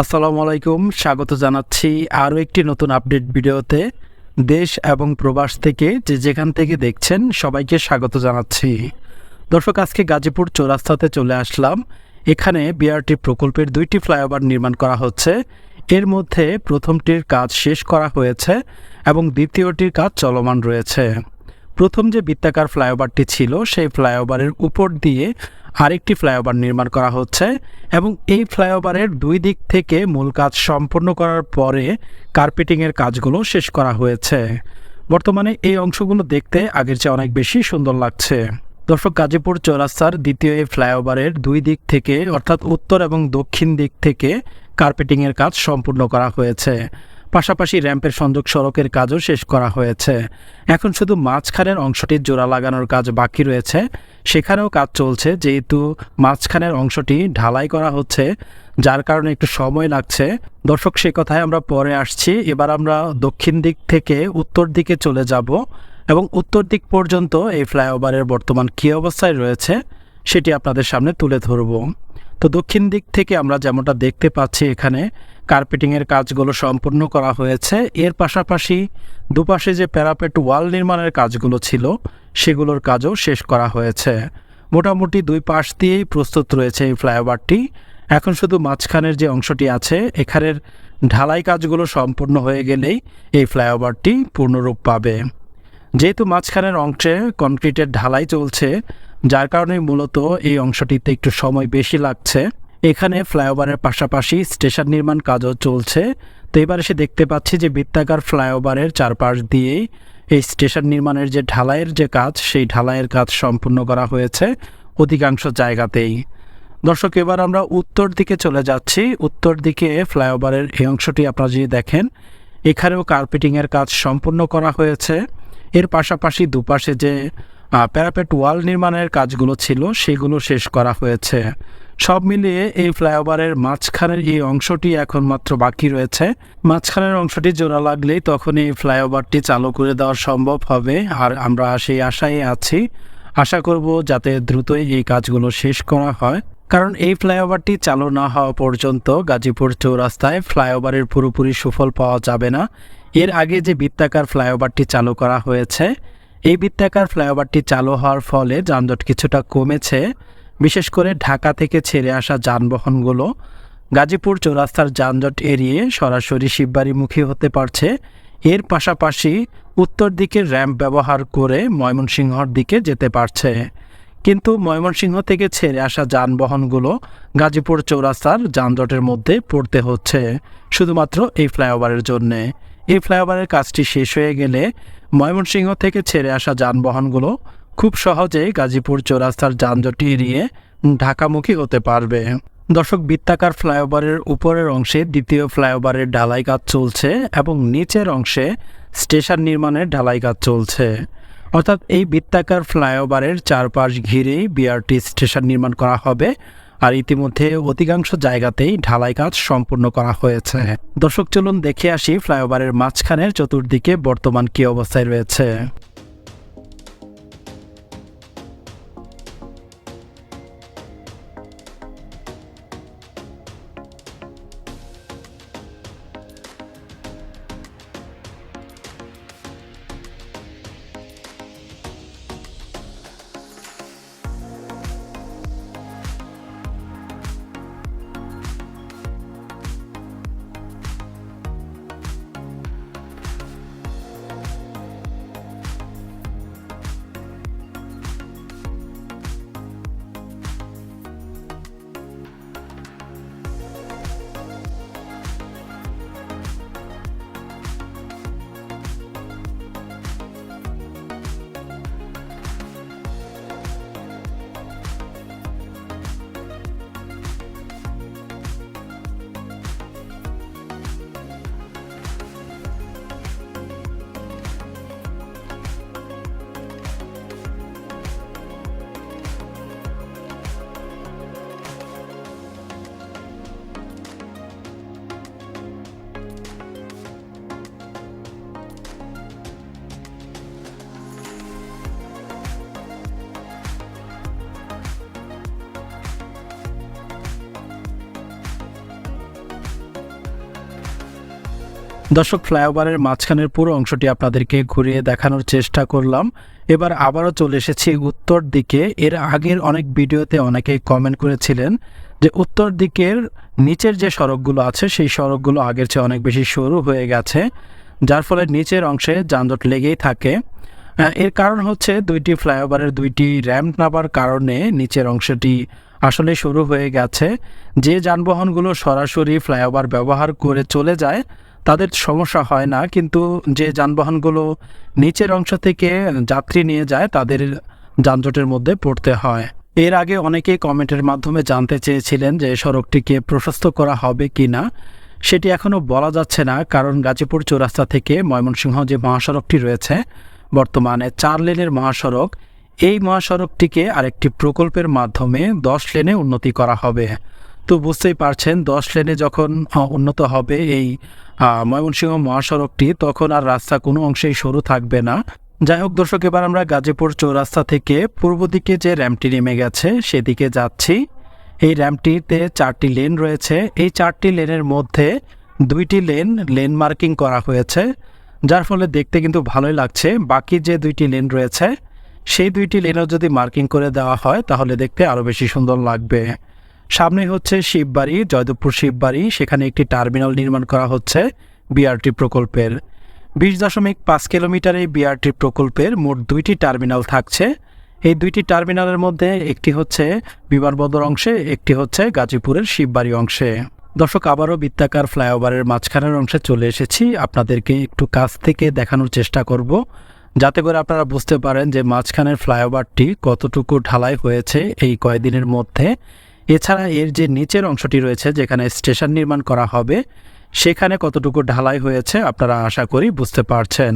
আসসালামু আলাইকুম, স্বাগত জানাচ্ছি আরও একটি নতুন আপডেট ভিডিওতে। দেশ এবং প্রবাস থেকে যে যেখান থেকে দেখছেন সবাইকে স্বাগত জানাচ্ছি। দর্শক, আজকে গাজীপুর চৌরাস্তাতে চলে আসলাম। এখানে বিআরটি প্রকল্পের দুইটি ফ্লাইওভার নির্মাণ করা হচ্ছে। এর মধ্যে প্রথমটির কাজ শেষ করা হয়েছে এবং দ্বিতীয়টির কাজ চলমান রয়েছে। প্রথম যে বৃত্তাকার ফ্লাইওভারটি ছিল, সেই ফ্লাইওভারের উপর দিয়ে আরেকটি ফ্লাইওভার নির্মাণ করা হচ্ছে এবং এই ফ্লাইওভারের দুই দিক থেকে মূল কাজ সম্পন্ন করার পরে কার্পেটিংয়ের কাজগুলো শেষ করা হয়েছে। বর্তমানে এই অংশগুলো দেখতে আগের চেয়ে অনেক বেশি সুন্দর লাগছে। দর্শক, গাজীপুর চৌরাস্তার দ্বিতীয় এই ফ্লাইওভারের দুই দিক থেকে, অর্থাৎ উত্তর এবং দক্ষিণ দিক থেকে কার্পেটিংয়ের কাজ সম্পূর্ণ করা হয়েছে। পাশাপাশি র্যাম্পের সংযোগ সড়কের কাজও শেষ করা হয়েছে। এখন শুধু মাঝখানের অংশটির জোড়া লাগানোর কাজ বাকি রয়েছে। সেখানেও কাজ চলছে, যেহেতু মাঝখানের অংশটি ঢালাই করা হচ্ছে, যার কারণে একটু সময় লাগছে। দর্শক, সে কথায় আমরা পরে আসছি। এবার আমরা দক্ষিণ দিক থেকে উত্তর দিকে চলে যাব এবং উত্তর দিক পর্যন্ত এই ফ্লাইওভারের বর্তমান কী অবস্থায় রয়েছে, সেটি আপনাদের সামনে তুলে ধরব। তো দক্ষিণ দিক থেকে আমরা যেমনটা দেখতে পাচ্ছি এখানে, কার্পেটিংয়ের কাজগুলো সম্পূর্ণ করা হয়েছে। এর পাশাপাশি দুপাশে যে প্যারাপেট ওয়াল নির্মাণের কাজগুলো ছিল, সেগুলোর কাজও শেষ করা হয়েছে। মোটামুটি দুই পাশ দিয়েই প্রস্তুত রয়েছে এই ফ্লাইওভারটি। এখন শুধু মাঝখানের যে অংশটি আছে, এখানের ঢালাই কাজগুলো সম্পূর্ণ হয়ে গেলেই এই ফ্লাইওভারটি পূর্ণরূপ পাবে। যেহেতু মাঝখানের অংশে কনক্রিটের ঢালাই চলছে যার কারণে মূলত এই অংশটিতে একটু সময় বেশি লাগছে। এখানে ফ্লাইওভারের পাশাপাশি স্টেশন নির্মাণ কাজও চলছে। তো এবার এসে দেখতে পাচ্ছি যে বৃত্তাকার ফ্লাইওভারের চারপাশ দিয়েই এই স্টেশন নির্মাণের যে ঢালাইয়ের যে কাজ, সেই ঢালাইয়ের কাজ সম্পূর্ণ করা হয়েছে অধিকাংশ জায়গাতেই। দর্শক, এবার আমরা উত্তর দিকে চলে যাচ্ছি। উত্তর দিকে ফ্লাইওভারের এই অংশটি আপনারা যদি দেখেন, এখানেও কার্পেটিংয়ের কাজ সম্পূর্ণ করা হয়েছে। এর পাশাপাশি দুপাশে যে প্যারাপেট ওয়াল নির্মাণের কাজগুলো ছিল, সেগুলো শেষ করা হয়েছে। সব মিলিয়ে এই ফ্লাইওভারের মাঝখানের এই অংশটি এখন মাত্র বাকি রয়েছে। মাঝখানের অংশটি জোড়া লাগলেই তখন এই ফ্লাইওভারটি চালু করে দেওয়া সম্ভব হবে, আর আমরা সেই আশায় আছি। আশা করব যাতে দ্রুতই এই কাজগুলো শেষ করা হয়। কারণ এই ফ্লাইওভারটি চালু না হওয়া পর্যন্ত গাজীপুর চৌরাস্তায় ফ্লাইওভারের পুরোপুরি সুফল পাওয়া যাবে না। এর আগে যে বৃত্তাকার ফ্লাইওভারটি চালু করা হয়েছে এই বৃত্তাকার ফ্লাইওভারটি চালু হওয়ার ফলে যানজট কিছুটা কমেছে, বিশেষ করে ঢাকা থেকে ছেড়ে আসা যানবাহনগুলো। গাজীপুর চৌরাস্তার যানজট এড়িয়ে সরাসরি শিববাড়িমুখী হতে পারছে। এর পাশাপাশি উত্তর দিকে র্যাম্প ব্যবহার করে ময়মনসিংহর দিকে যেতে পারছে। কিন্তু ময়মনসিংহ থেকে ছেড়ে আসা যানবাহনগুলো গাজীপুর চৌরাস্তার যানজটের মধ্যে পড়তে হচ্ছে, শুধুমাত্র এই ফ্লাইওভারের জন্যে। এই ফ্লাইওভারের কাজটি শেষ হয়ে গেলে ময়মনসিংহ থেকে ছেড়ে আসা যানবাহনগুলো খুব সহজেই গাজীপুর চৌরাস্তার যানজট এড়িয়ে ঢাকামুখী হতে পারবে। দর্শক, বৃত্তাকার ফ্লাইওভারের উপরের অংশে দ্বিতীয় ফ্লাইওভারের ঢালাই কাজ চলছে এবং নিচের অংশে স্টেশন নির্মাণের ঢালাই কাজ চলছে। অর্থাৎ এই বৃত্তাকার ফ্লাইওভারের চারপাশ ঘিরেই বিআরটি স্টেশন নির্মাণ করা হবে। আর ইতিমধ্যে অধিকাংশ জায়গাতেই ঢালাই কাজ সম্পূর্ণ করা হয়েছে। দর্শক, চলুন দেখে আসি ফ্লাইওভারের মাঝখানের চতুর্দিকে বর্তমান কি অবস্থায় রয়েছে। দর্শক, ফ্লাইওভারের মাঝখানের পুরো অংশটি আপনাদেরকে ঘুরিয়ে দেখানোর চেষ্টা করলাম। এবার আবারও চলে এসেছি উত্তর দিকে। এর আগের অনেক ভিডিওতে অনেকেই কমেন্ট করেছিলেন যে উত্তর দিকের নিচের যে সড়কগুলো আছে, সেই সড়কগুলো আগের চেয়ে অনেক বেশি সরু হয়ে গেছে, যার ফলে নিচের অংশে যানজট লেগেই থাকে। এর কারণ হচ্ছে দুইটি ফ্লাইওভারের দুইটি র্যাম্প নামার কারণে নিচের অংশটি আসলে শুরু হয়ে গেছে। যে যানবাহনগুলো সরাসরি ফ্লাইওভার ব্যবহার করে চলে যায় তাদের সমস্যা হয় না, কিন্তু যে যানবাহনগুলো নিচের অংশ থেকে যাত্রী নিয়ে যায়, তাদের যানজটের মধ্যে পড়তে হয়। এর আগে অনেকেই কমেন্টের মাধ্যমে জানতে চেয়েছিলেন যে সড়কটিকে প্রশস্ত করা হবে কি না সেটি এখনও বলা যাচ্ছে না, কারণ গাজীপুর চৌরাস্তা থেকে ময়মনসিংহ যে মহাসড়কটি রয়েছে, বর্তমানে চার লেনের মহাসড়ক। এই মহাসড়কটিকে আরেকটি প্রকল্পের মাধ্যমে দশ লেনে উন্নতি করা হবে। তো বুঝতেই পারছেন, দশ লেনে যখন উন্নত হবে এই ময়মনসিংহ মহাসড়কটি, তখন আর রাস্তা কোনো অংশেই সরু থাকবে না। যাই হোক দর্শক, এবার আমরা গাজীপুর চৌরাস্তা থেকে পূর্ব দিকে যে র্যাম্পটি নেমে গেছে, সেদিকে যাচ্ছি। এই র্যাম্পটিতে চারটি লেন রয়েছে। এই চারটি লেনের মধ্যে দুইটি লেন লেন মার্কিং করা হয়েছে, যার ফলে দেখতে কিন্তু ভালোই লাগছে। বাকি যে দুইটি লেন রয়েছে, সেই দুইটি লেনও যদি মার্কিং করে দেওয়া হয়, তাহলে দেখতে আরও বেশি সুন্দর লাগবে। সামনে হচ্ছে শিববাড়ি, জয়দেবপুর শিববাড়ি। সেখানে একটি টার্মিনাল নির্মাণ করা হচ্ছে বিআরটি প্রকল্পের। বিশ দশমিক পাঁচ কিলোমিটার এই বিআরটি প্রকল্পের মোট দুইটি টার্মিনাল থাকছে। এই দুইটি টার্মিনালের মধ্যে একটি হচ্ছে বিমানবন্দর অংশে, একটি হচ্ছে গাজীপুরের শিববাড়ি অংশে। দর্শক, আবারও বৃত্তাকার ফ্লাইওভারের মাঝখানের অংশে চলে এসেছি। আপনাদেরকে একটু কাছ থেকে দেখানোর চেষ্টা করব। যাতে করে আপনারা বুঝতে পারেন যে মাঝখানের ফ্লাইওভারটি কতটুকু ঢালাই হয়েছে এই কয়েকদিনের মধ্যে। এছাড়া এর যে নিচের অংশটি রয়েছে, যেখানে স্টেশন নির্মাণ করা হবে, সেখানে কতটুকু ঢালাই হয়েছে আপনারা আশা করি বুঝতে পারছেন।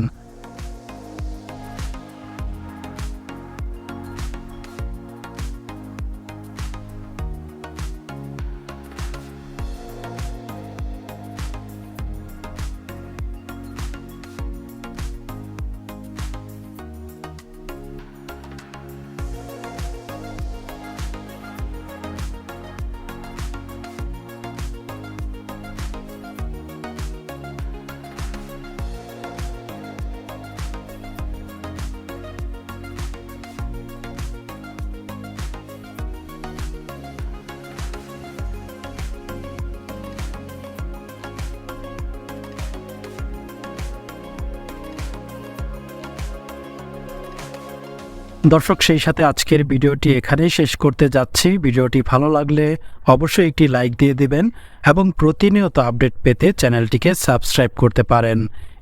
দর্শক, সেই সাথে আজকের ভিডিওটি এখানেই শেষ করতে যাচ্ছি। ভিডিওটি ভালো লাগলে অবশ্যই একটি লাইক দিয়ে দিবেন এবং প্রতিনিয়ত আপডেট পেতে চ্যানেলটিকে সাবস্ক্রাইব করতে পারেন।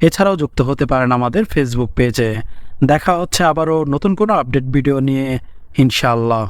এছাড়াও যুক্ত হতে পারেন আমাদের ফেসবুক পেজে। দেখা হচ্ছে আবারও নতুন কোনো আপডেট ভিডিও নিয়ে। ইনশাআল্লাহ।